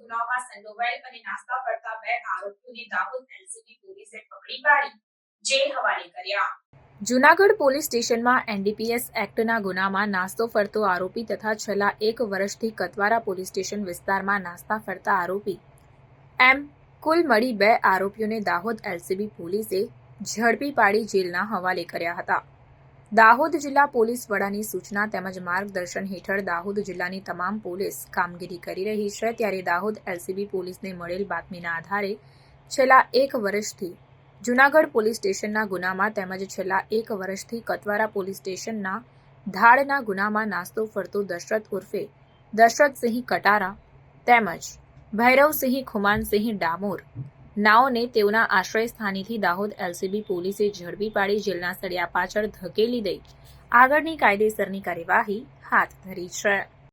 ગુનાઓમાં સંડોવાયેલ અને નાસ્તા ફરતા બે આરોપીઓને દાહોદ એલસીબી પોલીસે પકડી પાડી, જેલ હવાલે કર્યા. જૂનાગઢ પોલીસ સ્ટેશનમાં એનડીપીએસ એક્ટના ગુનામાં નાસ્તો ફરતો આરોપી તથા છેલ્લા એક વર્ષથી કતવારા પોલીસ સ્ટેશન વિસ્તારમાં નાસ્તા ફરતા આરોપી એમ કુલ મળી બે આરોપીઓને દાહોદ એલસીબી પોલીસે ઝડપી પાડી જેલના હવાલે કર્યા હતા. દાહોદ જિલ્લા પોલીસ વડાની સૂચના તેમજ માર્ગદર્શન હેઠળ દાહોદ જિલ્લાની તમામ પોલીસ કામગીરી કરી રહી છે. ત્યારે દાહોદ એલસીબી પોલીસને મળેલ બાતમીના આધારે છેલ્લા એક વર્ષથી જૂનાગઢ પોલીસ સ્ટેશનના ગુનામાં તેમજ છેલ્લા એક વર્ષથી કતવારા પોલીસ સ્ટેશનના ધાડના ગુનામાં નાસ્તો ફરતો દશરથ ઉર્ફે દશરથસિંહ કટારા તેમજ ભૈરવસિંહ ખુમાનસિંહ ડામોર નાઓને તેઓના આશ્રય સ્થાનેથી દાહોદ એલસીબી પોલીસે ઝડપી પાડી જેલના સળિયા પાછળ ધકેલી દઈ. આગળની કાયદેસરની કાર્યવાહી હાથ ધરી છે.